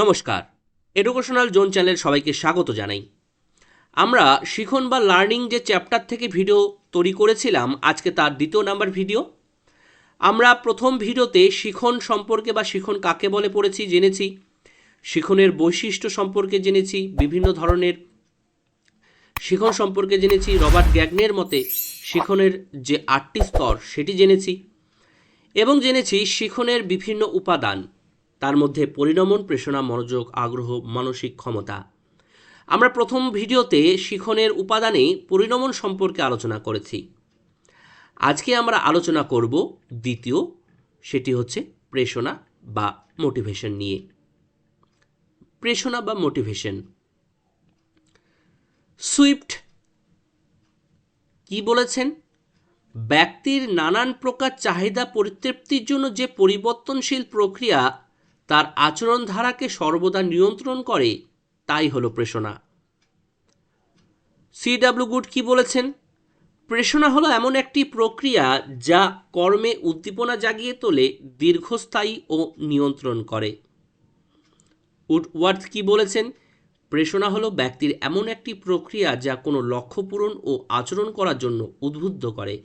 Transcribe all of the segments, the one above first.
নমস্কার। Educational zone channel সবাইকে স্বাগত জানাই। আমরা শিখন বা লার্নিং যে চ্যাপ্টার থেকে ভিডিও তৈরি করেছিলাম, আজকে তার দ্বিতীয় নাম্বার ভিডিও আমরা প্রথম ভিডিওতে শিখন সম্পর্কে বা শিখন কাকে বলে পড়েছি জেনেছি, শিখনের বৈশিষ্ট্য সম্পর্কে জেনেছি, বিভিন্ন ধরনের শিখন সম্পর্কে জেনেছি, রবার্ট গ্যাগনের মতে শিখনের যে আটটি স্তর সেটি জেনেছি এবং জেনেছি শিখনের বিভিন্ন উপাদান। তার মধ্যে পরিণমন, প্রেষণা, মনোযোগ, আগ্রহ, মানসিক ক্ষমতা। আমরা প্রথম ভিডিওতে শিখনের উপাদানে পরিণমন সম্পর্কে আলোচনা করেছি। আজকে আমরা আলোচনা করব দ্বিতীয়, সেটি হচ্ছে প্রেষণা বা মোটিভেশন নিয়ে। প্রেষণা বা মোটিভেশন। সুইফট কি বলেছেন? ব্যক্তির নানান প্রকার চাহিদা পরিতৃপ্তির জন্য যে পরিবর্তনশীল প্রক্রিয়া তার আচরণ ধারাকে সর্বদা নিয়ন্ত্রণ করে, তাই হলো প্রেষণা। সি ডাব্লিউ গুড কি বলেছেন? প্রেষণা হলো এমন একটি প্রক্রিয়া যা কর্মে উদ্দীপনা জাগিয়ে তোলে, দীর্ঘস্থায়ী ও নিয়ন্ত্রণ করে। উডওয়ার্থ কি বলেছেন? প্রেষণা হলো ব্যক্তির এমন একটি প্রক্রিয়া যা কোনো লক্ষ্য পূরণ ও আচরণ করার জন্য উদ্বুদ্ধ করে।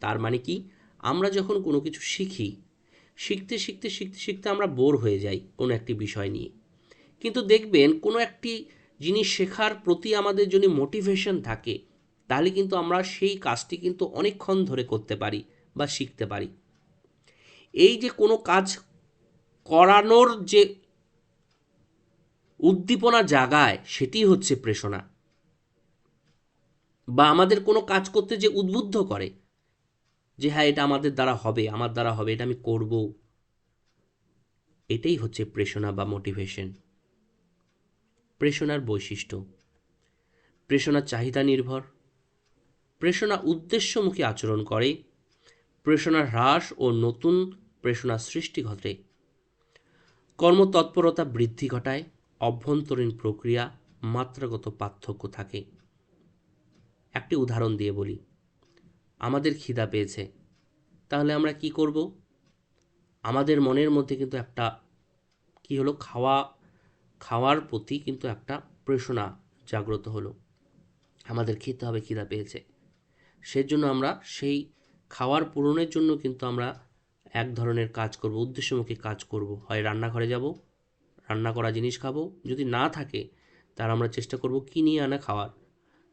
তার মানে কি? আমরা যখন কোনো কিছু শিখি শিখতে শিখতে শিখতে শিখতে আমরা বোর হয়ে যাই কোনো একটি বিষয় নিয়ে। কিন্তু দেখবেন কোনো একটি জিনিস শেখার প্রতি আমাদের যদি মোটিভেশন থাকে, তাহলে কিন্তু আমরা সেই কাজটি কিন্তু অনেকক্ষণ ধরে করতে পারি বা শিখতে পারি। এই যে কোনো কাজ করানোর যে উদ্দীপনা জাগায় সেটি হচ্ছে প্রেষণা বা আমাদের কোনো কাজ করতে যে উদ্বুদ্ধ করে যে হ্যাঁ এটা আমাদের দ্বারা হবে, আমার দ্বারা হবে, এটা আমি করব। এটাই হচ্ছে প্রেষণা বা মোটিভেশন প্রেষণার বৈশিষ্ট্য। প্রেষণা চাহিদা নির্ভর। প্রেষণা উদ্দেশ্যমুখী আচরণ করে। প্রেষণার হ্রাস ও নতুন প্রেষণা সৃষ্টি ঘটে। কর্মতৎপরতা বৃদ্ধি ঘটায়। অভ্যন্তরীণ প্রক্রিয়া মাত্রাগত পার্থক্য থাকে। একটি উদাহরণ দিয়ে বলি। আমাদের খিদা পেয়েছে। তাহলে আমরা কি করব? আমাদের মনের মধ্যে কিন্তু একটা কি হলো? খাওয়া, খাওয়ার প্রতি কিন্তু একটা প্রেষণা জাগ্রত হলো। আমাদের খেতে হবে খিদা পেয়েছে। সেজন্য আমরা সেই খাওয়ার পূরণের জন্য কিন্তু আমরা এক ধরনের কাজ করব, উদ্দেশ্যমুখী কাজ করব। হয় রান্নাঘরে যাব, রান্না করা জিনিস খাব। যদি না থাকে তার আমরা চেষ্টা করব কিনিয়ে আনা খাওয়ার।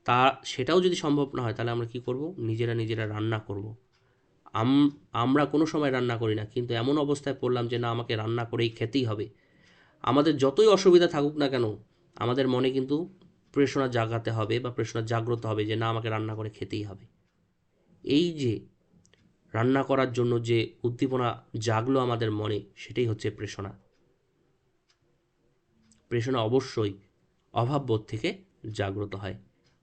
তা সেটাও যদি সম্ভব না হয়, তাহলে আমরা কি করব? নিজেরা নিজেরা রান্না করব। আম, আমরা কোনো সময় রান্না করি না, কিন্তু এমন অবস্থায় পড়লাম যে না, আমাকে রান্না করেই খেতেই হবে। আমাদের যতই অসুবিধা থাকুক না কেন, আমাদের মনে কিন্তু প্রেষণা জাগাতে হবে বা প্রেষণা জাগ্রত হবে যে না, আমাকে রান্না করে খেতেই হবে। এই যে রান্না করার জন্য যে উদ্দীপনা জাগলো আমাদের মনে, সেটাই হচ্ছে প্রেষণা প্রেষণা অবশ্যই অভাববোধ থেকে জাগ্রত হয়।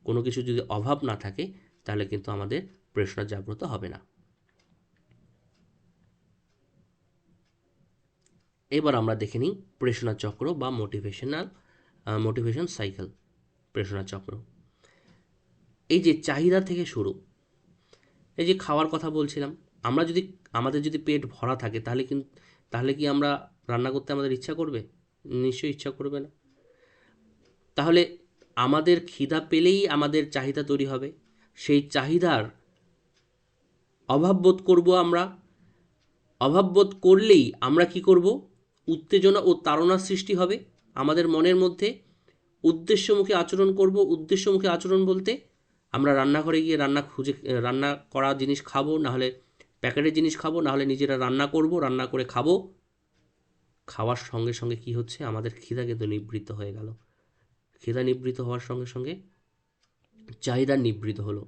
কোনো কিছু যদি অভাব না থাকে, তাহলে কিন্তু আমাদের প্রেষণা জাগ্রত হবে না। এবার আমরা দেখে নিই প্রেষণা চক্র বা মোটিভেশনাল মোটিভেশন সাইকেল প্রেষণা চক্র। এই যে চাহিদা থেকে শুরু, এই যে খাওয়ার কথা বলছিলাম, আমরা যদি, আমাদের যদি পেট ভরা থাকে, তাহলে কিন্তু তাহলে কি আমরা রান্না করতে আমাদের ইচ্ছা করবে? নিশ্চয়ই ইচ্ছা করবে না। তাহলে আমাদের খিদা পেলেই আমাদের চাহিদা তৈরি হবে। সেই চাহিদার অভাব বোধ করব আমরা। অভাব বোধ করলেই আমরা কি করব? উত্তেজনা ও তাড়নার সৃষ্টি হবে আমাদের মনের মধ্যে। উদ্দেশ্যমুখী আচরণ করব। উদ্দেশ্যমুখী আচরণ বলতে আমরা রান্নাঘরে গিয়ে রান্না খুঁজে, রান্না করা জিনিস খাব, নাহলে প্যাকেটের জিনিস খাব, নাহলে নিজেরা রান্না করব, রান্না করে খাব। খাওয়ার সঙ্গে সঙ্গে কি হচ্ছে? আমাদের খিদা কিন্তু নিবৃত্ত হয়ে গেল। খিদা নিবৃত হওয়ার সঙ্গে সঙ্গে চাহিদা নিবৃত হলো।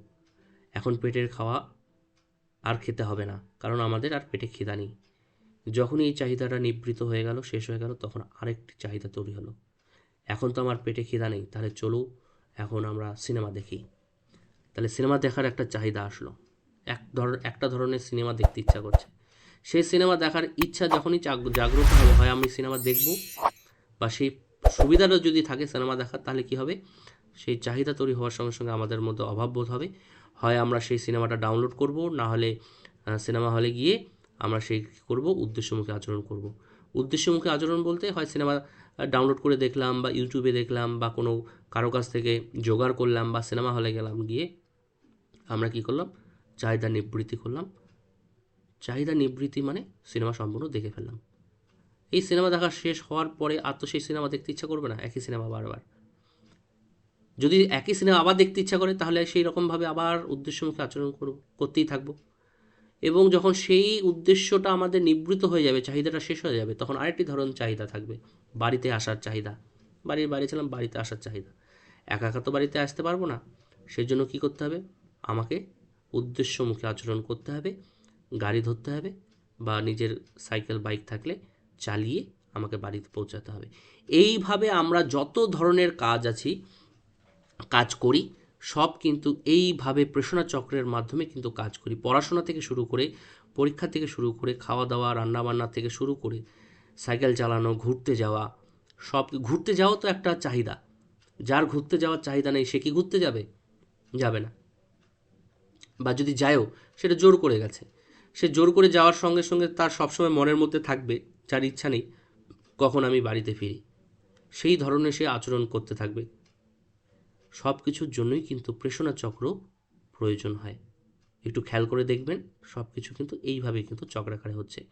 এখন পেটের খাওয়া আর খেতে হবে না, কারণ আমাদের আর পেটে খিদা নেই। যখনই এই চাহিদাটা নিবৃত হয়ে গেল, শেষ হয়ে গেল, তখন আরেকটি চাহিদা তৈরি হলো। এখন তো আমার পেটে খিদা নেই, তাহলে চলো এখন আমরা সিনেমা দেখি। তাহলে সিনেমা দেখার একটা চাহিদা আসলো। এক ধর, একটা ধরনের সিনেমা দেখতে ইচ্ছা করছে। সেই সিনেমা দেখার ইচ্ছা যখনই জাগ্রত হবে, হয় আমি সিনেমা দেখব বা সেই সুবিধাটা যদি থাকে সিনেমা দেখার, তাহলে কি হবে? সেই চাহিদা তৈরি হওয়ার সঙ্গে সঙ্গে আমাদের মধ্যে অভাববোধ হবে। হয় আমরা সেই সিনেমাটা ডাউনলোড করব, না হলে সিনেমা হলে গিয়ে আমরা সেই কী করব? উদ্দেশ্যমুখী আচরণ করব। উদ্দেশ্যমুখী আচরণ বলতে হয় সিনেমা ডাউনলোড করে দেখলাম বা ইউটিউবে দেখলাম বা কোনো কারও কাছ থেকে জোগাড় করলাম বা সিনেমা হলে গেলাম, গিয়ে আমরা কি করলাম? চাহিদা নিবৃত্তি করলাম। চাহিদা নিবৃত্তি মানে সিনেমা সম্পূর্ণ দেখে ফেললাম। এই সিনেমা দেখা শেষ হওয়ার পরে আর তো সেই সিনেমা দেখতে ইচ্ছা করবে না, একই সিনেমা বারবার। যদি একই সিনেমা আবার দেখতে ইচ্ছা করে, তাহলে সেই রকমভাবে আবার উদ্দেশ্যমুখী আচরণ করব, করতেই থাকব। এবং যখন সেই উদ্দেশ্যটা আমাদের নিবৃত হয়ে যাবে, চাহিদাটা শেষ হয়ে যাবে, তখন আরেকটি ধরন চাহিদা থাকবে, বাড়িতে আসার চাহিদা। বাড়ির বাইরে ছিলাম, বাড়িতে আসার চাহিদা। একা একা তো বাড়িতে আসতে পারব না। সেই জন্য কী করতে হবে? আমাকে উদ্দেশ্যমুখী আচরণ করতে হবে, গাড়ি ধরতে হবে বা নিজের সাইকেল, বাইক থাকলে চালিয়ে আমাকে বাড়িতে পৌঁছাতে হবে। এইভাবে আমরা যত ধরনের কাজ আছি, কাজ করি, সব কিন্তু এইভাবে প্রেষণা চক্রের মাধ্যমে কিন্তু কাজ করি। পড়াশোনা থেকে শুরু করে, পরীক্ষা থেকে শুরু করে খাওয়া দাওয়া রান্নাবান্না থেকে শুরু করে, সাইকেল চালানো, ঘুরতে যাওয়া, সব ঘুরতে যাওয়া তো একটা চাহিদা। যার ঘুরতে যাওয়ার চাহিদা নেই, সে কি ঘুরতে যাবে? যাবে না। বা যদি যায়ও, সেটা জোর করে গেছে। সে জোর করে যাওয়ার সঙ্গে সঙ্গে তার সবসময় মনের মধ্যে থাকবে যার ইচ্ছা নেই, কখন আমি বাড়িতে ফিরি? সেই ধরনের সে আচরণ করতে থাকবে। সব কিছুর জন্যই কিন্তু প্রেষণা চক্র প্রয়োজন হয়। একটু খেয়াল করে দেখবেন সব কিছু কিন্তু এইভাবে কিন্তু চক্রাকারে হচ্ছে।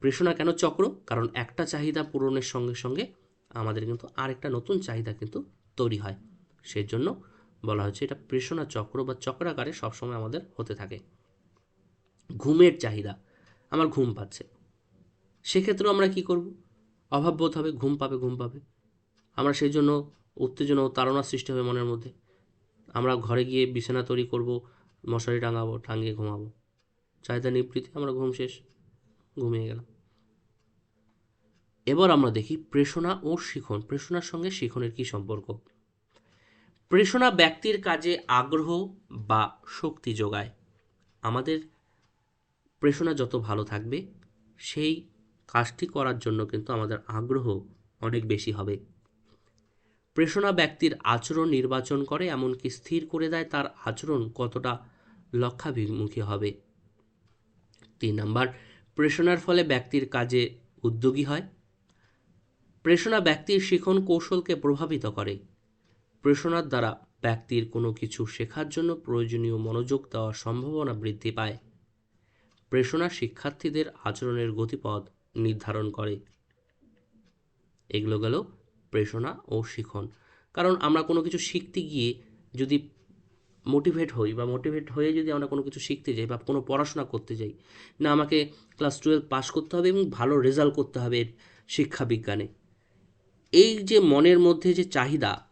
প্রেষণা কেন চক্র? কারণ একটা চাহিদা পূরণের সঙ্গে সঙ্গে আমাদের কিন্তু আরেকটা নতুন চাহিদা কিন্তু তৈরি হয়। সেই জন্য বলা হচ্ছে এটা প্রেষণা চক্র বা চক্রাকারে সবসময় আমাদের হতে থাকে। ঘুমের চাহিদা। আমার ঘুম পাচ্ছে। সেক্ষেত্রেও আমরা কি করব? অভাববোধ হবে, ঘুম পাবে ঘুম পাবে। আমরা সেই জন্য উত্তেজনা ও তাড়না সৃষ্টি হবে মনের মধ্যে। আমরা ঘরে গিয়ে বিছানা তৈরি করব, মশারি টাঙাবো, টাঙিয়ে ঘুমাবো। চাহিদা নিবৃত্তি, আমরা ঘুম শেষ, ঘুমিয়ে গেলাম। এবার আমরা দেখি প্রেষণা ও শিখন। প্রেষণার সঙ্গে শিখনের কি সম্পর্ক? প্রেষণা ব্যক্তির কাজে আগ্রহ বা শক্তি যোগায়। আমাদের প্রেষণা যত ভালো থাকবে, সেই কাজটি করার জন্য কিন্তু আমাদের আগ্রহ অনেক বেশি হবে। প্রেষণা ব্যক্তির আচরণ নির্বাচন করে, এমনকি স্থির করে দেয়, তার আচরণ কতটা লক্ষ্যাভিমুখী হবে। তিন নম্বর, প্রেষণার ফলে ব্যক্তির কাজে উদ্যোগী হয়। প্রেষণা ব্যক্তির শিখন কৌশলকে প্রভাবিত করে। প্রেষণার দ্বারা ব্যক্তির কোনো কিছু শেখার জন্য প্রয়োজনীয় মনোযোগ দেওয়ার সম্ভাবনা বৃদ্ধি পায়। প্রেষণা শিক্ষার্থীদের আচরণের গতিপথ নির্ধারণ করে। এগুলো গেল প্রেষণা ও শিখন। কারণ আমরা কোনো কিছু শিখতে গিয়ে যদি মোটিভেট হই বা মোটিভেট হয়ে যদি আমরা কোনো কিছু শিখতে যাই বা কোনো পড়াশোনা করতে যাই, না আমাকে ক্লাস টুয়েলভ পাস করতে হবে এবং ভালো রেজাল্ট করতে হবে শিক্ষা বিজ্ঞানে। এই যে মনের মধ্যে যে চাহিদা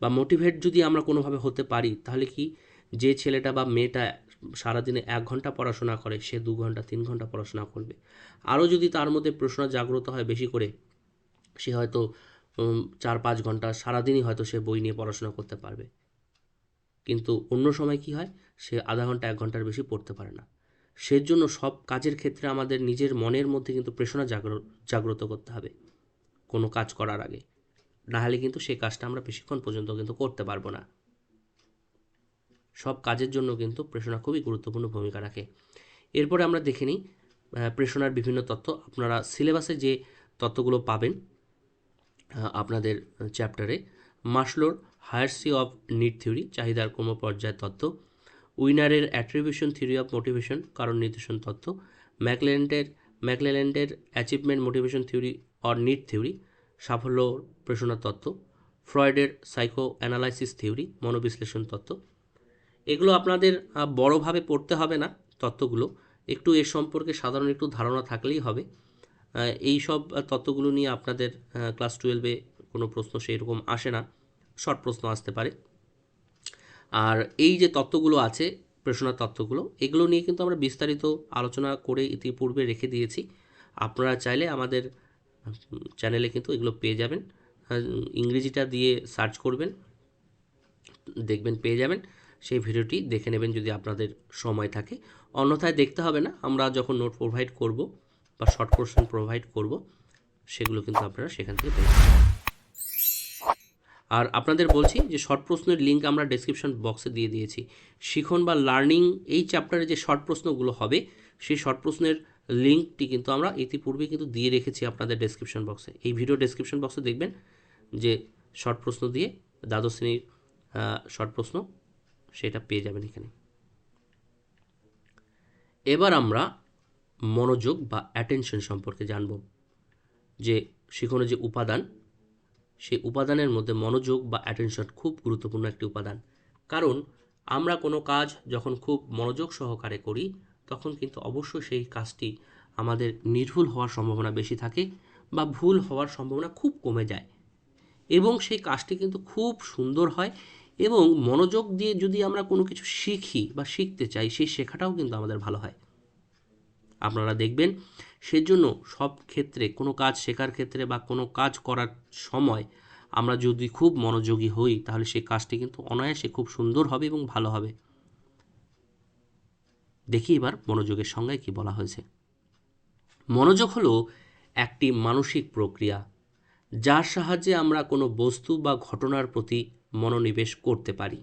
বা মোটিভেট যদি আমরা কোনোভাবে হতে পারি, তাহলে কি যে ছেলেটা বা মেয়েটা সারাদিনে এক ঘণ্টা পড়াশোনা করে, সে দু ঘণ্টা, তিন ঘণ্টা পড়াশোনা করবে। আরও যদি তার মধ্যে প্রশ্ন জাগ্রত হয় বেশি করে, সে হয়তো চার পাঁচ ঘণ্টা সারাদিনই হয়তো সে বই নিয়ে পড়াশোনা করতে পারবে। কিন্তু অন্য সময় কি হয়? সে আধা ঘণ্টা, এক ঘণ্টার বেশি পড়তে পারে না। সেজন্য সব কাজের ক্ষেত্রে আমাদের নিজের মনের মধ্যে কিন্তু প্রেষণা জাগ্র- জাগ্রত করতে হবে, কোনো কাজ করার আগে। নাহলে কিন্তু সেই কাজটা আমরা বেশিক্ষণ পর্যন্ত কিন্তু করতে পারব না। সব কাজের জন্য কিন্তু প্রেষণা খুবই গুরুত্বপূর্ণ ভূমিকা রাখে। এরপরে আমরা দেখে নিই প্রেষণার বিভিন্ন তথ্য আপনারা সিলেবাসে যে তথ্যগুলো পাবেন আপনাদের চ্যাপ্টারে মাসলোর হায়ারসি অফ নিড থিওরি, চাহিদার ক্রম পর্যায় তত্ত্ব, উইনারের অ্যাট্রিবিউশন থিওরি অফ মোটিভেশন, কারণ নির্দেশন তত্ত্ব ম্যাকলেন্ডের ম্যাকলেল্যান্ডের achievement motivation theory or need theory, সাফল্য প্রেষণা তত্ত্ব, ফ্রয়েডের সাইকো অ্যানালাইসিস থিওরি, মনোবিশ্লেষণ তত্ত্ব এগুলো আপনাদের বড়ভাবে পড়তে হবে না তত্ত্বগুলো একটু এর সম্পর্কে সাধারণ একটু ধারণা থাকলেই হবে। এই সব তত্ত্বগুলো নিয়ে আপনাদের ক্লাস টুয়েলভে কোনো প্রশ্ন সেই রকম আসে না। শর্ট প্রশ্ন আসতে পারে। আর এই যে তত্ত্বগুলো আছে প্রেষণার তত্ত্বগুলো এগুলো নিয়ে কিন্তু আমরা বিস্তারিত আলোচনা করে ইতিপূর্বে রেখে দিয়েছি। আপনারা চাইলে আমাদের চ্যানেলে কিন্তু এগুলো পেয়ে যাবেন। ইংরেজিটা দিয়ে সার্চ করবেন, দেখবেন পেয়ে যাবেন। সেই ভিডিওটি দেখে নেবেন যদি আপনাদের সময় থাকে। অন্যথায় দেখতে হবে না, আমরা যখন নোট প্রোভাইড করব বা শর্ট কোশ্চেন প্রোভাইড করব, সেগুলো কিন্তু আপনারা সেখান থেকে পেয়ে আর আপনাদের বলছি যে শর্ট প্রশ্নের লিঙ্ক আমরা ডেসক্রিপশন বক্সে দিয়ে দিয়েছি। শিখন বা লার্নিং এই চ্যাপ্টারে যে শর্ট প্রশ্নগুলো হবে, সেই শর্ট প্রশ্নের লিঙ্কটি কিন্তু আমরা ইতিপূর্বে কিন্তু দিয়ে রেখেছি আপনাদের ডেসক্রিপশন বক্সে এই ভিডিও ডেসক্রিপশন বক্সে দেখবেন যে শর্ট প্রশ্ন দিয়ে দ্বাদশ শ্রেণির শর্ট প্রশ্ন সেটা পেয়ে যাবেন এখানে। এবার আমরা মনোযোগ বা অ্যাটেনশন সম্পর্কে জানব। যে শিখনের যে উপাদান, সেই উপাদানের মধ্যে মনোযোগ বা অ্যাটেনশন খুব গুরুত্বপূর্ণ একটি উপাদান। কারণ আমরা কোনো কাজ যখন খুব মনোযোগ সহকারে করি, তখন কিন্তু অবশ্যই সেই কাজটি আমাদের নির্ভুল হওয়ার সম্ভাবনা বেশি থাকে বা ভুল হওয়ার সম্ভাবনা খুব কমে যায়। এবং সেই কাজটি কিন্তু খুব সুন্দর হয় এবং মনোযোগ দিয়ে যদি আমরা কোনো কিছু শিখি বা শিখতে চাই, সেই শেখাটাও কিন্তু আমাদের ভালো হয়। আপনারা দেখবেন, সেজন্য সব ক্ষেত্রে, কোনো কাজ শেখার ক্ষেত্রে বা কোনো কাজ করার সময় আমরা যদি খুব মনোযোগী হই, তাহলে সেই কাজটি কিন্তু অনায়াসে খুব সুন্দর হবে এবং ভালো হবে। দেখি এবার মনোযোগের সংজ্ঞায় কি বলা হয়েছে। মনোযোগ হলো একটি মানসিক প্রক্রিয়া, যার সাহায্যে আমরা কোনো বস্তু বা ঘটনার প্রতি মনোনিবেশ করতে পারি।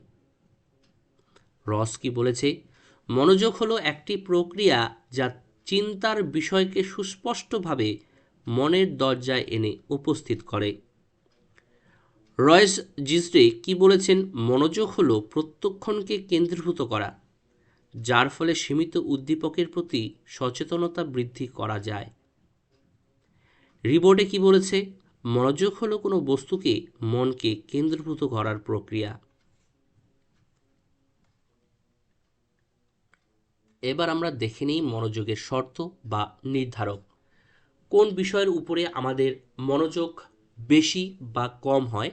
রস কি বলেছে? মনোযোগ হলো একটি প্রক্রিয়া যা চিন্তার বিষয়কে সুস্পষ্টভাবে মনের দরজায় এনে উপস্থিত করে। রয়েস জিজরে কি বলেছেন? মনোযোগ হলো প্রত্যক্ষণকে কেন্দ্রীভূত করা, যার ফলে সীমিত উদ্দীপকের প্রতি সচেতনতা বৃদ্ধি করা যায়। রিবোর্ডে কি বলেছে? মনোযোগ হলো কোনো বস্তুকে মনকে কেন্দ্রীভূত করার প্রক্রিয়া। এবার আমরা দেখে নিই মনোযোগের শর্ত বা নির্ধারক। কোন বিষয়ের উপরে আমাদের মনোযোগ বেশি বা কম হয়,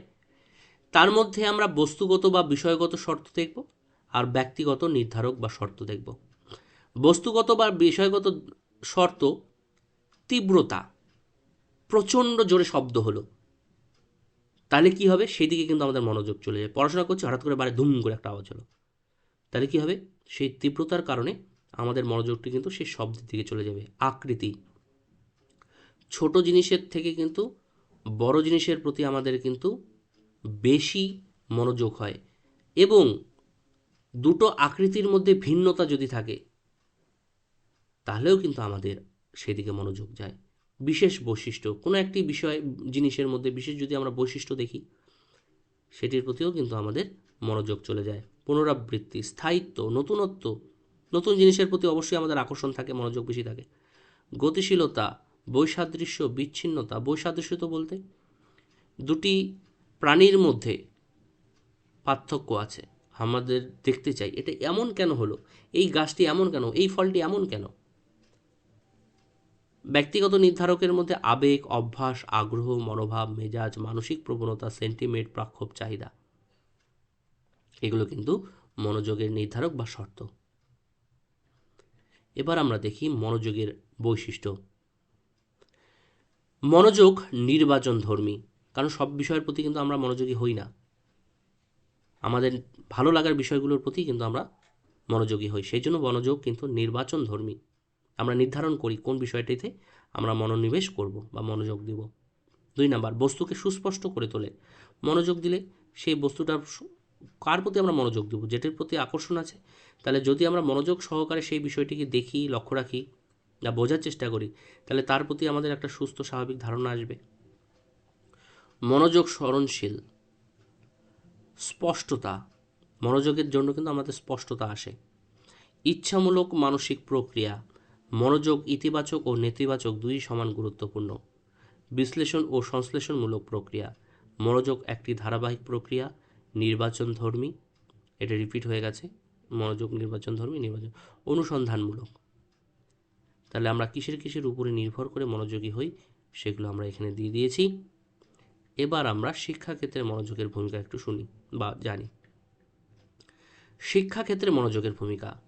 তার মধ্যে আমরা বস্তুগত বা বিষয়গত শর্ত দেখব আর ব্যক্তিগত নির্ধারক বা শর্ত দেখব। বস্তুগত বা বিষয়গত শর্ত তীব্রতা। প্রচণ্ড জোরে শব্দ হলো। তাহলে কি হবে? সেদিকে কিন্তু আমাদের মনোযোগ চলে যায়। পড়াশোনা করছি, হঠাৎ করে বারে ধুম করে একটা আওয়াজ হলো। তাহলে কি হবে? সেই তীব্রতার কারণে আমাদের মনোযোগটি কিন্তু সেই শব্দের দিকে চলে যাবে। আকৃতি। ছোট জিনিসের থেকে কিন্তু বড় জিনিসের প্রতি আমাদের কিন্তু বেশি মনোযোগ হয়। এবং দুটো আকৃতির মধ্যে ভিন্নতা যদি থাকে, তাহলেও কিন্তু আমাদের সেদিকে মনোযোগ যায়। বিশেষ বৈশিষ্ট্য, কোনো একটি বিষয়, জিনিসের মধ্যে বিশেষ যদি আমরা বৈশিষ্ট্য দেখি, সেটির প্রতিও কিন্তু আমাদের মনোযোগ চলে যায়। পুনরাবৃত্তি, স্থায়িত্ব, নতুনত্ব, নতুন জিনিসের প্রতি অবশ্যই আমাদের আকর্ষণ থাকে, মনোযোগ বেশি থাকে। গতিশীলতা, বৈসাদৃশ্য, বিচ্ছিন্নতা, বৈসাদৃশ্য তো বলতে দুটি প্রাণীর মধ্যে পার্থক্য আছে। আমাদের দেখতে চাই, এটা এমন কেন হলো? এই গাছটি এমন কেন? এই ফলটি এমন কেন? ব্যক্তিগত নির্ধারকের মধ্যে আবেগ, অভ্যাস, আগ্রহ, মনোভাব, মেজাজ, মানসিক প্রবণতা, সেন্টিমেন্ট, প্রাক্ষোভ, চাহিদা। এগুলো কিন্তু মনোযোগের নির্ধারক বা শর্ত। এবার আমরা দেখি মনোযোগের বৈশিষ্ট্য। মনোযোগ নির্বাচন ধর্মী কারণ সব বিষয়ের প্রতি কিন্তু আমরা মনোযোগী হই না। আমাদের ভালো লাগার বিষয়গুলোর প্রতি কিন্তু আমরা মনোযোগী হই। সেই জন্য মনোযোগ কিন্তু নির্বাচন ধর্মী আমরা নির্ধারণ করি কোন বিষয়টিতে আমরা মনোনিবেশ করব বা মনোযোগ দিব। দুই নাম্বার, বস্তুকে সুস্পষ্ট করে তোলে। মনোযোগ দিলে সেই বস্তুটার কার প্রতি আমরা মনোযোগ দেবো? যেটির প্রতি আকর্ষণ আছে? তাহলে যদি আমরা মনোযোগ সহকারে সেই বিষয়টিকে দেখি, লক্ষ্য রাখি বা বোঝার চেষ্টা করি, তাহলে তার প্রতি আমাদের একটা সুস্থ, স্বাভাবিক ধারণা আসবে। মনোযোগ স্মরণশীল স্পষ্টতা। মনোযোগের জন্য কিন্তু আমাদের স্পষ্টতা আসে। ইচ্ছামূলক মানসিক প্রক্রিয়া। মনোযোগ ইতিবাচক ও নেতিবাচক দুই সমান গুরুত্বপূর্ণ। বিশ্লেষণ ও সংশ্লেষণমূলক প্রক্রিয়া। মনোযোগ একটি ধারাবাহিক প্রক্রিয়া নির্বাচন ধর্মী এটা রিপিট হয়ে গেছে, মনোযোগ নির্বাচন ধর্মী নির্বাচন, অনুসন্ধানমূলক। তাহলে আমরা কিসের কিসের উপরে নির্ভর করে মনোযোগী হই, সেগুলো আমরা এখানে দিয়ে দিয়েছি। এবার আমরা শিক্ষাক্ষেত্রে মনোযোগের ভূমিকা একটু শুনি বা জানি। শিক্ষাক্ষেত্রে মনোযোগের ভূমিকা।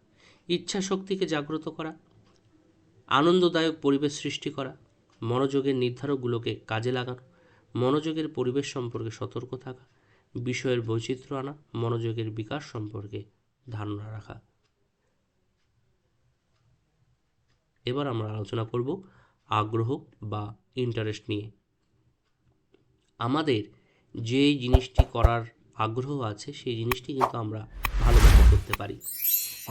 ইচ্ছা শক্তিকে জাগ্রত করা আনন্দদায়ক পরিবেশ সৃষ্টি করা, মনোযোগের নির্ধারকগুলোকে কাজে লাগানো, মনোযোগের পরিবেশ সম্পর্কে সতর্ক থাকা, বিষয়ের বৈচিত্র্য আনা, মনোযোগের বিকাশ সম্পর্কে ধারণা রাখা। এবার আমরা আলোচনা করব আগ্রহ বা ইন্টারেস্ট নিয়ে। আমাদের যে জিনিসটি করার আগ্রহ আছে, সেই জিনিসটি কিন্তু আমরা ভালোভাবে করতে পারি।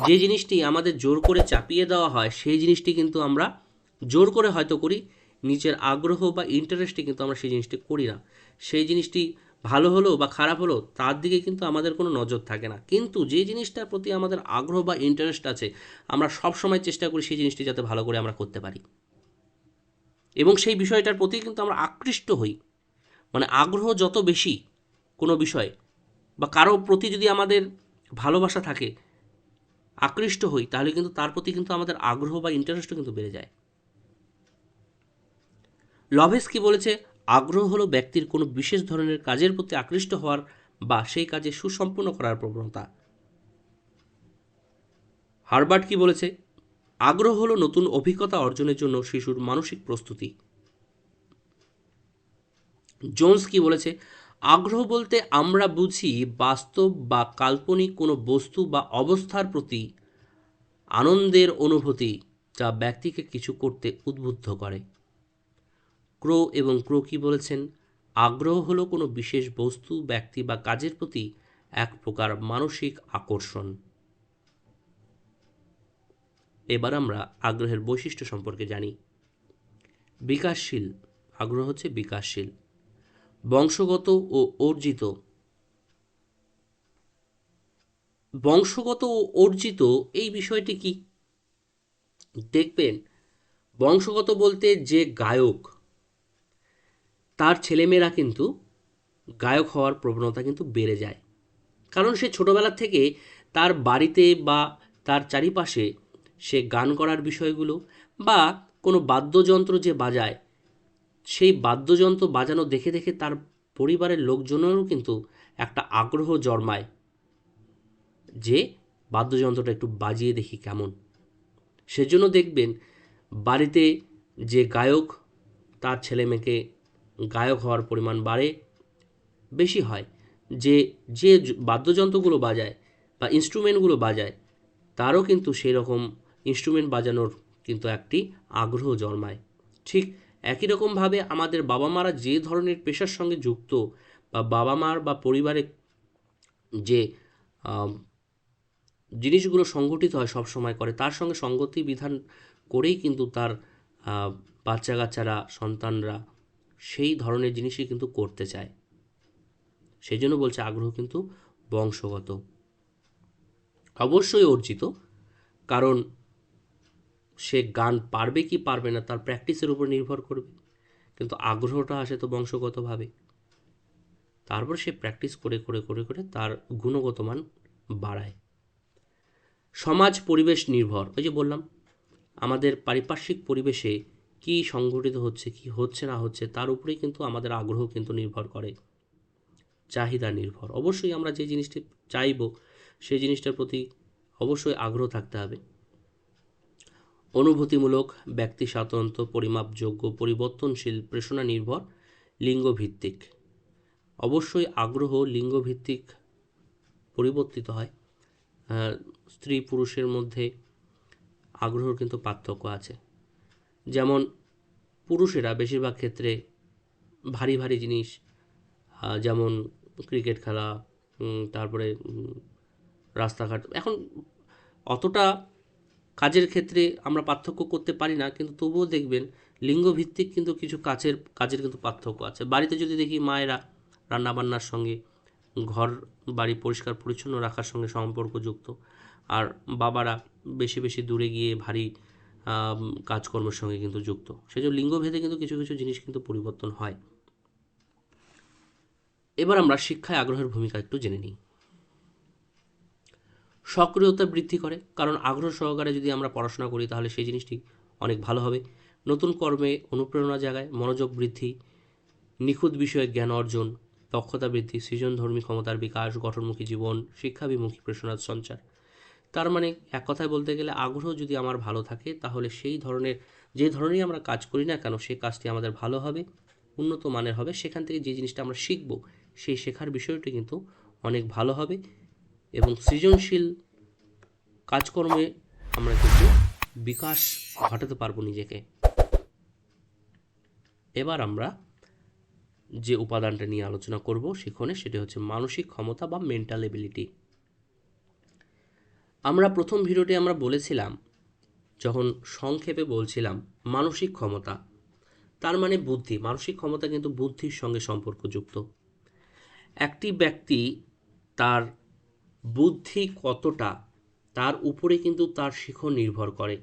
যে জিনিসটি আমাদের জোর করে চাপিয়ে দেওয়া হয়, সেই জিনিসটি কিন্তু আমরা জোর করে হয়তো করি, নিজের আগ্রহ বা ইন্টারেস্টে কিন্তু আমরা সেই জিনিসটি করি না। সেই জিনিসটি ভালো হলো বা খারাপ হলো, তার দিকে কিন্তু আমাদের কোনো নজর থাকে না। কিন্তু যে জিনিসটার প্রতি আমাদের আগ্রহ বা ইন্টারেস্ট আছে, আমরা সব সময় চেষ্টা করি সেই জিনিসটি যাতে ভালো করে আমরা করতে পারি। এবং সেই বিষয়টার প্রতি কিন্তু আমরা আকৃষ্ট হই। মানে আগ্রহ যত বেশি কোনো বিষয়ে বা কারও প্রতি যদি আমাদের ভালোবাসা থাকে আকৃষ্ট হই, তাহলে কিন্তু তার প্রতি কিন্তু আমাদের আগ্রহ বা ইন্টারেস্টও কিন্তু বেড়ে যায়। লভেস কি বলেছে, আগ্রহ হলো ব্যক্তির কোনো বিশেষ ধরনের কাজের প্রতি আকৃষ্ট হওয়ার বা সেই কাজে সুসম্পন্ন করার প্রবণতা। হারবার্ট কি বলেছে, আগ্রহ হলো নতুন অভিজ্ঞতা অর্জনের জন্য শিশুর মানসিক প্রস্তুতি। জোন্স কি বলেছে আগ্রহ বলতে আমরা বুঝি বাস্তব বা কাল্পনিক কোনো বস্তু বা অবস্থার প্রতি আনন্দের অনুভূতি যা ব্যক্তিকে কিছু করতে উদ্বুদ্ধ করে। ক্রো এবং ক্রো কি বলেছেন? আগ্রহ হলো কোনো বিশেষ বস্তু, ব্যক্তি বা কাজের প্রতি এক প্রকার মানসিক আকর্ষণ। এবার আমরা আগ্রহের বৈশিষ্ট্য সম্পর্কে জানি। বিকাশশীল। আগ্রহ হচ্ছে বিকাশশীল। বংশগত ও অর্জিত। বংশগত ও অর্জিত এই বিষয়টি কি? দেখবেন, বংশগত বলতে যে গায়ক, তার ছেলেমেয়েরা কিন্তু গায়ক হওয়ার প্রবণতা কিন্তু বেড়ে যায়। কারণ সে ছোটোবেলা থেকে তার বাড়িতে বা তার চারিপাশে সে গান করার বিষয়গুলো বা কোনো বাদ্যযন্ত্র যে বাজায় সেই বাদ্যযন্ত্র বাজানো দেখে দেখে তার পরিবারের লোকজনেরও কিন্তু একটা আগ্রহ জন্মায় যে বাদ্যযন্ত্রটা একটু বাজিয়ে দেখি কেমন। সেজন্য দেখবেন বাড়িতে যে গায়ক, তার ছেলে মেয়েকে গায়ক হওয়ার পরিমাণ বাড়ে, বেশি হয়। যে যে বাদ্যযন্ত্রগুলো বাজায় বা ইনস্ট্রুমেন্টগুলো বাজায়, তারও কিন্তু সেই রকম ইনস্ট্রুমেন্ট বাজানোর কিন্তু একটি আগ্রহ জন্মায়। ঠিক একই রকমভাবে আমাদের বাবা মারা যে ধরনের পেশার সঙ্গে যুক্ত বা বাবা মার বা পরিবারে যে জিনিসগুলো সংগঠিত হয় সব সময় করে, তার সঙ্গে সঙ্গতি বিধান করেই কিন্তু তার বাচ্চা কাচ্চারা সন্তানরা সেই ধরনের জিনিসই কিন্তু করতে চায়। সেই জন্য বলছে আগ্রহ কিন্তু বংশগত। অবশ্যই অর্জিত, কারণ সে গান পারবে কি পারবে না তার প্র্যাকটিসের উপর নির্ভর করবে। কিন্তু আগ্রহটা আসে তো বংশগতভাবে। তারপর সে প্র্যাকটিস করে করে করে করে তার গুণগত মান বাড়ায়। সমাজ পরিবেশ নির্ভর। ওই যে বললাম, আমাদের পারিপার্শ্বিক পরিবেশে কি সংঘটিত হচ্ছে, কি হচ্ছে, না হচ্ছে, তার উপরেই কিন্তু আমাদের আগ্রহ কিন্তু নির্ভর করে। চাহিদা নির্ভর। অবশ্যই আমরা যে জিনিসটি চাইব, সেই জিনিসটার প্রতি অবশ্যই আগ্রহ থাকতে হবে। অনুভূতিমূলক ব্যক্তি স্বাতন্ত্র্য পরিমাপযোগ্য, পরিবর্তনশীল প্রেষণা নির্ভর লিঙ্গভিত্তিক। অবশ্যই আগ্রহ লিঙ্গভিত্তিক পরিবর্তিত হয়। স্ত্রী পুরুষের মধ্যে আগ্রহর কিন্তু পার্থক্য আছে। যেমন পুরুষেরা বেশিরভাগ ক্ষেত্রে ভারী ভারী জিনিস যেমন ক্রিকেট খেলা তারপরে রাস্তাঘাট, এখন অতটা কাজের ক্ষেত্রে আমরা পার্থক্য করতে পারি না, কিন্তু তবুও দেখবেন লিঙ্গভিত্তিক কিন্তু কিছু কাজের কাজের কিন্তু পার্থক্য আছে। বাড়িতে যদি দেখি মায়েরা রান্নাবান্নার সঙ্গে, ঘর বাড়ি পরিষ্কার পরিচ্ছন্ন রাখার সঙ্গে সম্পর্কযুক্ত, আর বাবারা বেশি বেশি দূরে গিয়ে ভারী কাজকর্মের সঙ্গে কিন্তু যুক্ত সেই জন্য লিঙ্গভেদে কিন্তু কিছু কিছু জিনিস কিন্তু পরিবর্তন হয়। এবার আমরা শিক্ষায় আগ্রহের ভূমিকা একটু জেনে নিই। সক্রিয়তা বৃদ্ধি করে, কারণ আগ্রহ সহকারে যদি আমরা পড়াশোনা করি, তাহলে সেই জিনিসটি অনেক ভালো হবে। নতুন কর্মে অনুপ্রেরণা জাগায়, মনোযোগ বৃদ্ধি, নিখুঁত বিষয়ে জ্ঞান অর্জন, দক্ষতা বৃদ্ধি, সৃজনধর্মী ক্ষমতার বিকাশ, গঠনমুখী জীবন শিক্ষাভিমুখী প্রেষণার সঞ্চার। তার মানে এক কথায় বলতে গেলে আগ্রহ যদি আমার ভালো থাকে, তাহলে সেই ধরনের, যে ধরনেরই আমরা কাজ করি না কেন সেই কাজটি আমাদের ভালো হবে, উন্নত মানের হবে। সেখান থেকে যে জিনিসটা আমরা শিখব, সেই শেখার বিষয়টি কিন্তু অনেক ভালো হবে। এবং সৃজনশীল কাজকর্মে আমরা কিন্তু বিকাশ ঘটাতে পারব নিজেকে। এবার আমরা যে উপাদানটা নিয়ে আলোচনা করব সেখানে সেটি হচ্ছে মানসিক ক্ষমতা বা মেন্টাল এবিলিটি আমরা প্রথম ভিডিওতে আমরা বলেছিলাম, যখন সংক্ষেপে বলছিলাম মানসিক ক্ষমতা, তার মানে বুদ্ধি। মানসিক ক্ষমতা কিন্তু বুদ্ধির সঙ্গে সম্পর্কযুক্ত। একটি ব্যক্তি তার বুদ্ধি কতটা, তার উপরে কিন্তু তার শিখন নির্ভর করে।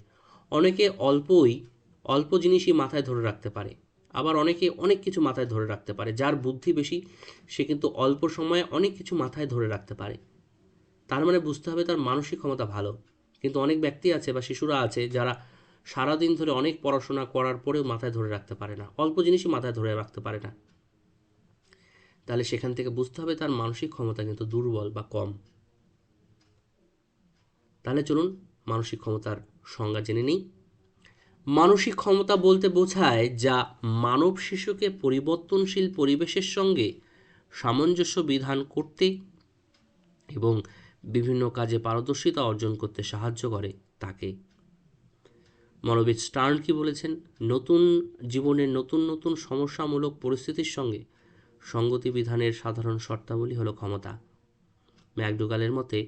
অনেকে অল্পই, অল্প জিনিসই মাথায় ধরে রাখতে পারে। আবার অনেকে অনেক কিছু মাথায় ধরে রাখতে পারে। যার বুদ্ধি বেশি, সে কিন্তু অল্প সময়ে অনেক কিছু মাথায় ধরে রাখতে পারে। তার মানে বুঝতে হবে তার মানসিক ক্ষমতা ভালো। কিন্তু অনেক ব্যক্তি আছে বা শিশুরা আছে যারা সারাদিন ধরে অনেক পড়াশোনা করার পরেও মাথায় ধরে রাখতে পারে না। অল্প জিনিসই মাথায় ধরে রাখতে পারে না। তাহলে সেখান থেকে বুঝতে হবে তার মানসিক ক্ষমতা কিন্তু দুর্বল বা কম। তাহলে চলুন মানসিক ক্ষমতার সংজ্ঞা জেনে নিই। মানসিক ক্ষমতা বলতে বোঝায় যা মানব শিশুকে পরিবর্তনশীল পরিবেশের সঙ্গে সামঞ্জস্য বিধান করতে এবং বিভিন্ন কাজে পারদর্শিতা অর্জন করতে সাহায্য করে তাকে। মনোবিদ স্টার্ন কি বলেছেন, নতুন জীবনের নতুন নতুন সমস্যামূলক পরিস্থিতির সঙ্গে সঙ্গতি বিধানের সাধারণ শর্তাবলী হলো ক্ষমতা। ম্যাকডুগালের মতে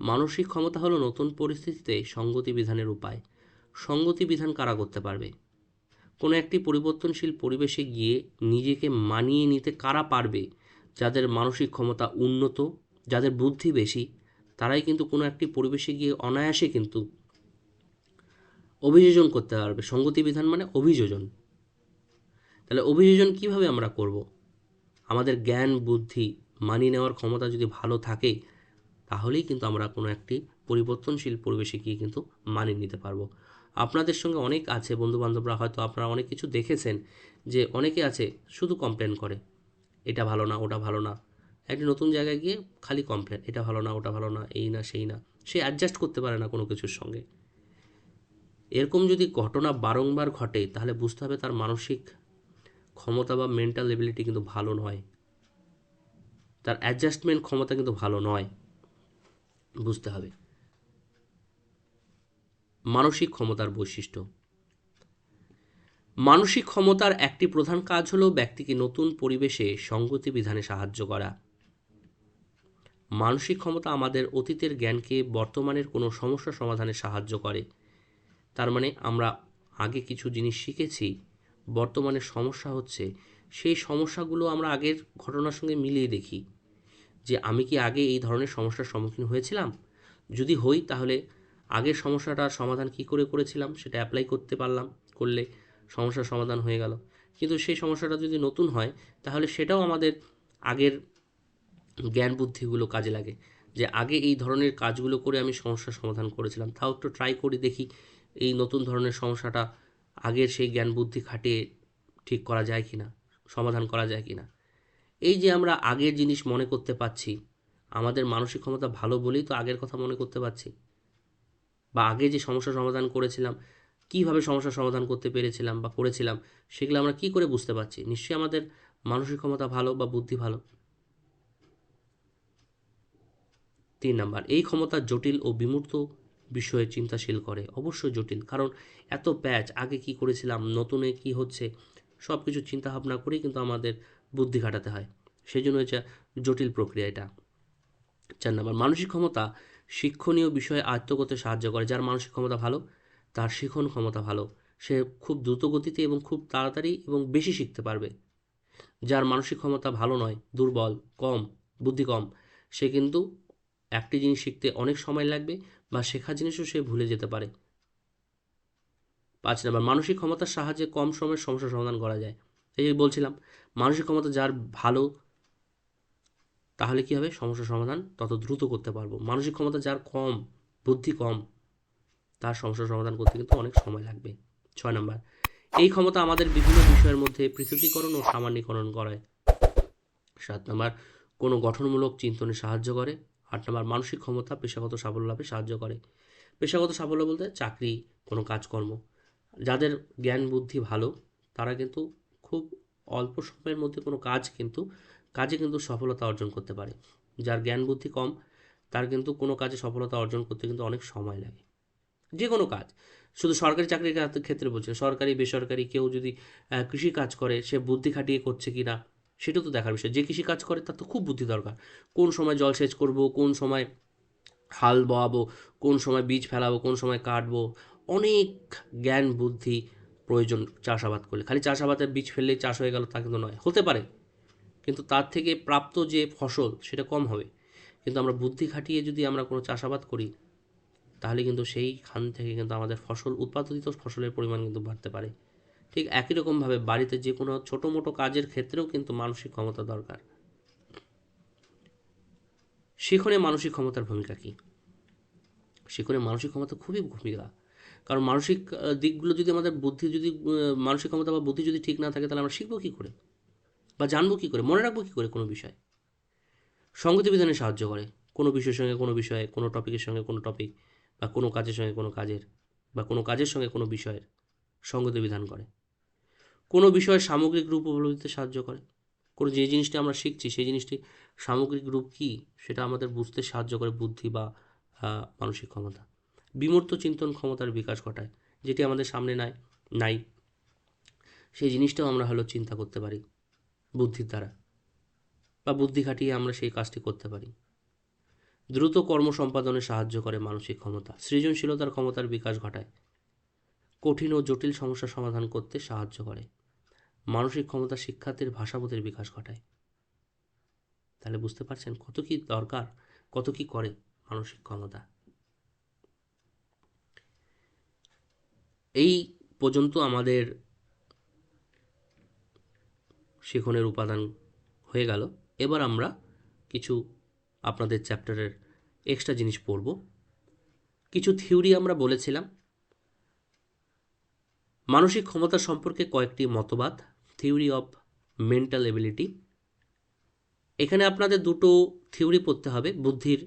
মানসিক ক্ষমতা হলো নতুন পরিস্থিতিতে সঙ্গতি বিধানের উপায়। সঙ্গতি বিধান কারা করতে পারবে? কোনো একটি পরিবর্তনশীল পরিবেশে গিয়ে নিজেকে মানিয়ে নিতে কারা পারবে? যাদের মানসিক ক্ষমতা উন্নত, যাদের বুদ্ধি বেশি, তারাই কিন্তু কোনো একটি পরিবেশে গিয়ে অনায়াসে কিন্তু অভিযোজন করতে পারবে। সঙ্গতি বিধান মানে অভিযোজন। তাহলে অভিযোজন কীভাবে আমরা করব? আমাদের জ্ঞান, বুদ্ধি মানিয়ে নেওয়ার ক্ষমতা যদি ভালো থাকে তাহলেই কিন্তু আমরা কোনো একটি পরিবর্তনশীল পরিবেশে গিয়ে কিন্তু মানিয়ে নিতে পারব। আপনাদের সঙ্গে অনেক আছে বন্ধুবান্ধবরা, হয়তো আপনারা অনেক কিছু দেখেছেন যে অনেকে আছে শুধু কমপ্লেন করে, এটা ভালো না, ওটা ভালো না। একটি নতুন জায়গায় গিয়ে খালি কমপ্লেন এটা ভালো না, ওটা ভালো না, এই না, সেই না। সে অ্যাডজাস্ট করতে পারে না কোনো কিছুর সঙ্গে। এরকম যদি ঘটনা বারংবার ঘটে, তাহলে বুঝতে হবে তার মানসিক ক্ষমতা বা মেন্টাল এবিলিটি কিন্তু ভালো নয়। তার অ্যাডজাস্টমেন্ট ক্ষমতা কিন্তু ভালো নয়। বুঝতে হবে। মানসিক ক্ষমতার বৈশিষ্ট্য। মানসিক ক্ষমতার একটি প্রধান কাজ হলো ব্যক্তিকে নতুন পরিবেশে সঙ্গতি বিধানে সাহায্য করা। মানসিক ক্ষমতা আমাদের অতীতের জ্ঞানকে বর্তমানের কোনো সমস্যা সমাধানে সাহায্য করে। তার মানে আমরা আগে কিছু জিনিস শিখেছি বর্তমানে সমস্যা হচ্ছে, সেই সমস্যাগুলো আমরা আগের ঘটনার সঙ্গে মিলিয়ে দেখি। যে আমি কি আগে এই ধরনের সমস্যার সম্মুখীন হয়েছিলাম? যদি হই, তাহলে আগের সমস্যাটার সমাধান কি করে করেছিলাম? সেটা অ্যাপ্লাই করতে পারলাম, করলে সমস্যার সমাধান হয়ে গেল। কিন্তু সেই সমস্যাটা যদি নতুন হয়, তাহলে সেটাও আমাদের আগের জ্ঞান বুদ্ধিগুলো কাজে লাগে। যে আগে এই ধরনের কাজগুলো করে আমি সমস্যার সমাধান করেছিলাম। তাও একটু ট্রাই করে দেখি এই নতুন ধরনের সমস্যাটা আগের সেই জ্ঞান বুদ্ধি খাটিয়ে ঠিক করা যায় কি না সমাধান করা যায় কি না এই যে আমরা আগের জিনিস মনে করতে পারছি আমাদের মানসিক ক্ষমতা ভালো বলেই তো আগের কথা মনে করতে পারছি বা আগে যে সমস্যা সমাধান করেছিলাম, কীভাবে সমস্যার সমাধান করতে পেরেছিলাম বা করেছিলাম, সেগুলো আমরা কি করে বুঝতে পারছি? নিশ্চয়ই আমাদের মানসিক ক্ষমতা ভালো বা বুদ্ধি ভালো। তিন নাম্বার, এই ক্ষমতা জটিল ও বিমূর্ত বিষয়ে চিন্তাশীল করে। অবশ্যই জটিল, কারণ এত প্যাচ, আগে কি করেছিলাম, নতুনে কি হচ্ছে সব কিছু চিন্তাভাবনা করেই কিন্তু আমাদের বুদ্ধি খাটাতে হয়। সেই জন্য হচ্ছে জটিল প্রক্রিয়া এটা। চার নাম্বার, মানসিক ক্ষমতা শিক্ষণীয় বিষয়ে আয়ত্ত করতে সাহায্য করে। যার মানসিক ক্ষমতা ভালো, তার শিখন ক্ষমতা ভালো। সে খুব দ্রুত গতিতে এবং খুব তাড়াতাড়ি এবং বেশি শিখতে পারবে। যার মানসিক ক্ষমতা ভালো নয়, দুর্বল, কম, বুদ্ধি কম, সে কিন্তু একটি জিনিস শিখতে অনেক সময় লাগবে বা শেখা জিনিসও সে ভুলে যেতে পারে। পাঁচ নাম্বার, মানসিক ক্ষমতার সাহায্যে কম সময়ের সমস্যা সমাধান করা যায়। এই যে বলছিলাম, মানসিক ক্ষমতা যার ভালো, তাহলে কী হবে? সমস্যার সমাধান তত দ্রুত করতে পারব। মানসিক ক্ষমতা যার কম, বুদ্ধি কম, তার সমস্যার সমাধান করতে কিন্তু অনেক সময় লাগবে। ছয় নম্বর, এই ক্ষমতা আমাদের বিভিন্ন বিষয়ের মধ্যে পৃথকীকরণ ও সামান্যীকরণ করায় সাত নম্বর, কোনো গঠনমূলক চিন্তনে সাহায্য করে। আট নম্বর, মানসিক ক্ষমতা পেশাগত সাফল্য লাভে সাহায্য করে। পেশাগত সাফল্য বলতে চাকরি, কোনো কাজকর্ম। যাদের জ্ঞান, বুদ্ধি ভালো, তারা কিন্তু খুব অল্প সময়ের মধ্যে কোনো কাজ কিন্তু, কাজে কিন্তু সফলতা অর্জন করতে পারে। যার জ্ঞান বুদ্ধি কম, তার কিন্তু কোনো কাজে সফলতা অর্জন করতে কিন্তু অনেক সময় লাগে। যে কোনো কাজ, শুধু সরকারি চাকরির ক্ষেত্রে- বলছে সরকারি, বেসরকারি, কেউ যদি কৃষি কাজ করে, সে বুদ্ধি খাটিয়ে করছে কি না সেটা তো দেখার বিষয়। যে কৃষি কাজ করে, তার তো খুব বুদ্ধি দরকার। কোন সময় জলসেচ করব, কোন সময় হাল বোয়াবো, কোন সময় বীজ ফেলাবো, কোন সময় কাটবো, অনেক জ্ঞান বুদ্ধি প্রয়োজন চাষাবাদ করলে। খালি চাষাবাদের বীজ ফেললেই চাষ হয়ে গেল তা কিন্তু নয়। হতে পারে, কিন্তু তার থেকে প্রাপ্ত যে ফসল সেটা কম হবে। কিন্তু আমরা বুদ্ধি খাটিয়ে যদি আমরা কোনো চাষাবাদ করি, তাহলে কিন্তু সেইখান থেকে কিন্তু আমাদের ফসল, উৎপাদিত ফসলের পরিমাণ কিন্তু বাড়তে পারে। ঠিক একই রকমভাবে বাড়িতে যে কোনো ছোটো মোটো কাজের ক্ষেত্রেও কিন্তু মানসিক ক্ষমতা দরকার। সেখানে মানসিক ক্ষমতার ভূমিকা কী? সেখানে মানসিক ক্ষমতা খুবই ভূমিকা। কারণ মানসিক দিকগুলো যদি আমাদের বুদ্ধি যদি মানসিক ক্ষমতা বা বুদ্ধি যদি ঠিক না থাকে, তাহলে আমরা শিখব কী করে? বা জানব কী করে? মনে রাখব কী করে কোনো বিষয়? সঙ্গতি বিধানে সাহায্য করে। কোনো বিষয়ের সঙ্গে কোনো বিষয়ে, কোনো টপিকের সঙ্গে কোনো টপিক, বা কোনো কাজের সঙ্গে কোনো কাজের, বা কোনো কাজের সঙ্গে কোনো বিষয়ের সঙ্গতি বিধান করে। কোনো বিষয়ের সামগ্রিক রূপ উপলব্ধিতে সাহায্য করে। কোনো যে জিনিসটি আমরা শিখছি, সেই জিনিসটি সামগ্রিক রূপ কী? সেটা আমাদের বুঝতে সাহায্য করে বুদ্ধি বা মানসিক ক্ষমতা। বিমূর্ত চিন্তন ক্ষমতার বিকাশ ঘটায়, যেটি আমাদের সামনে নাই নাই। সেই জিনিসটাও আমরা হলো চিন্তা করতে পারি, বুদ্ধির দ্বারা। বা বুদ্ধি খাটিয়ে আমরা সেই কাজটি করতে পারি। দ্রুত কর্ম সম্পাদনে সাহায্য করে মানসিক ক্ষমতা, সৃজনশীলতার ক্ষমতার বিকাশ ঘটায়। কঠিন ও জটিল সমস্যা সমাধান করতে সাহায্য করে। মানসিক ক্ষমতা শিক্ষার্থীর ভাষাবোধের বিকাশ ঘটায়। তাহলে বুঝতে পারছেন কত কি দরকার, কত কি করে মানসিক ক্ষমতা। এই পর্যন্ত আমাদের শিখনের উপাদান হয়ে গেল। এবার আমরা কিছু আপনাদের চ্যাপ্টারের এক্সট্রা জিনিস পড়ব। কিছু থিওরি আমরা বলেছিলাম। মানসিক ক্ষমতা সম্পর্কে কয়েকটি মতবাদ, থিওরি অফ মেন্টাল এবিলিটি। এখানে আপনাদের দুটো থিওরি পড়তে হবে, বুদ্ধির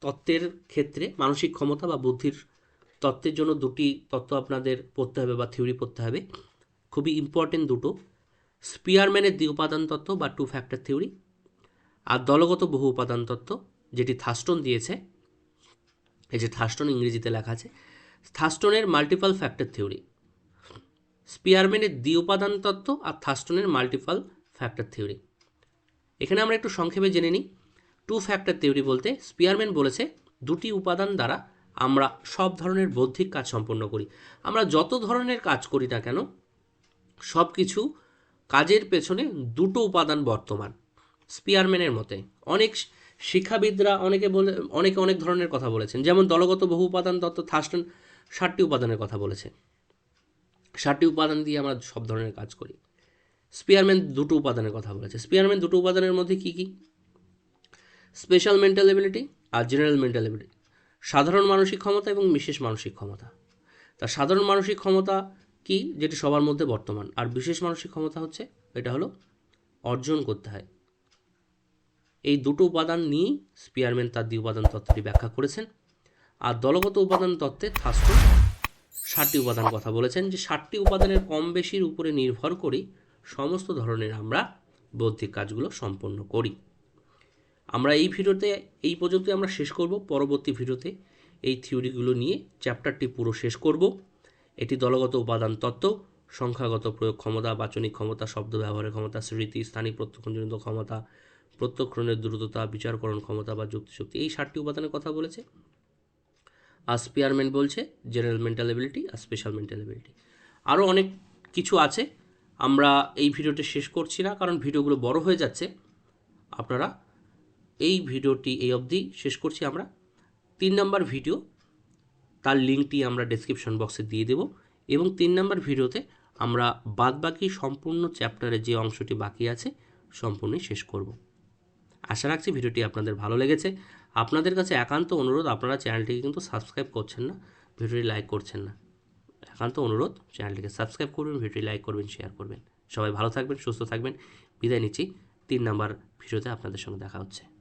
তত্ত্বের ক্ষেত্রে মানসিক ক্ষমতা বা বুদ্ধির তত্ত্বের জন্য দুটি তত্ত্ব আপনাদের পড়তে হবে বা থিওরি পড়তে হবে। খুবই ইম্পর্টেন্ট দুটো। স্পিয়ারম্যানের দ্বি উপাদান তত্ত্ব বা টু ফ্যাক্টর থিওরি আর দলগত বহু উপাদান তত্ত্ব, যেটি থাস্টন দিয়েছে। এই যে থাস্টন ইংরেজিতে লেখা আছে, থাস্টনের মাল্টিপাল ফ্যাক্টর থিওরি স্পিয়ারম্যানের দ্বি উপাদান তত্ত্ব আর থাস্টনের মাল্টিপাল ফ্যাক্টর থিওরি এখানে আমরা একটু সংক্ষেপে জেনে নিই। টু ফ্যাক্টর থিওরি বলতে স্পিয়ারম্যান বলেছে দুটি উপাদান দ্বারা আমরা সব ধরনের বৌদ্ধিক কাজ সম্পন্ন করি। আমরা যত ধরনের কাজ করি না কেন সব কিছু কাজের পেছনে দুটো উপাদান বর্তমান, স্পিয়ারম্যানের মতে। অনেক শিক্ষাবিদরা অনেকে বলে, অনেকে অনেক ধরনের কথা বলেছেন। যেমন দলগত বহু উপাদান তত্ত্ব থাস্টন ষাটটি উপাদানের কথা বলেছে। ষাটটি উপাদান দিয়ে আমরা সব ধরনের কাজ করি। স্পিয়ারম্যান দুটো উপাদানের কথা বলেছে। স্পিয়ারম্যান দুটো উপাদানের মধ্যে কী কী? স্পেশাল মেন্টাল এবিলিটি আর জেনারেল মেন্টাল এবিলিটি। সাধারণ মানসিক ক্ষমতা এবং বিশেষ মানসিক ক্ষমতা। তা সাধারণ মানসিক ক্ষমতা কি? যেটি সবার মধ্যে বর্তমান। আর বিশেষ মানসিক ক্ষমতা হচ্ছে, এটা হলো অর্জন করতে হয়। এই দুটো উপাদান নিয়েই স্পিয়ারম্যান তার দ্বি উপাদান তত্ত্বটি ব্যাখ্যা করেছেন। আর দলগত উপাদান তত্ত্বে থাস্টন ষাটটি উপাদান কথা বলেছেন, যে ষাটটি উপাদানের কম বেশির উপরে নির্ভর করেই সমস্ত ধরনের আমরা বৌদ্ধিক কাজগুলো সম্পন্ন করি। আমরা এই ভিডিওতে, এই পর্যন্ত আমরা শেষ করব। পরবর্তী ভিডিওতে এই থিওরিগুলো নিয়ে চ্যাপ্টারটি পুরো শেষ করব। এটি দলগত উপাদান তত্ত্ব, সংখ্যাগত প্রয়োগ ক্ষমতা, বাচনিক ক্ষমতা, শব্দ ব্যবহারের ক্ষমতা, স্মৃতি স্থানিক প্রত্যক্ষজনিত ক্ষমতা, প্রত্যক্ষণের দ্রুততা, বিচারকরণ ক্ষমতা বা যুক্তিশক্তি। এই ষাটটি উপাদানের কথা বলেছে। আর বলছে জেনারেল মেন্টাল এবিলিটি আর স্পেশাল মেন্টাল এবিলিটি আরও অনেক কিছু আছে। আমরা এই ভিডিওটি শেষ করছি না, কারণ ভিডিওগুলো বড় হয়ে যাচ্ছে। আপনারা এই ভিডিওটি এই অবধি শেষ করছি আমরা। তিন নম্বর ভিডিও, তার লিঙ্কটি আমরা ডেসক্রিপশন বক্সে দিয়ে দেব এবং তিন নম্বর ভিডিওতে আমরা বাদবাকি সম্পূর্ণ চ্যাপ্টারের যে অংশটি বাকি আছে সম্পূর্ণই শেষ করব। আশা রাখছি ভিডিওটি আপনাদের ভালো লেগেছে। আপনাদের কাছে একান্ত অনুরোধ, আপনারা চ্যানেলটিকে কিন্তু সাবস্ক্রাইব করছেন না, ভিডিওটি লাইক করছেন না। একান্ত অনুরোধ, চ্যানেলটিকে সাবস্ক্রাইব করবেন, ভিডিওটি লাইক করবেন শেয়ার করবেন। সবাই ভালো থাকবেন, সুস্থ থাকবেন। বিদায় নিচ্ছি। তিন নাম্বার ভিডিওতে আপনাদের সঙ্গে দেখা হচ্ছে।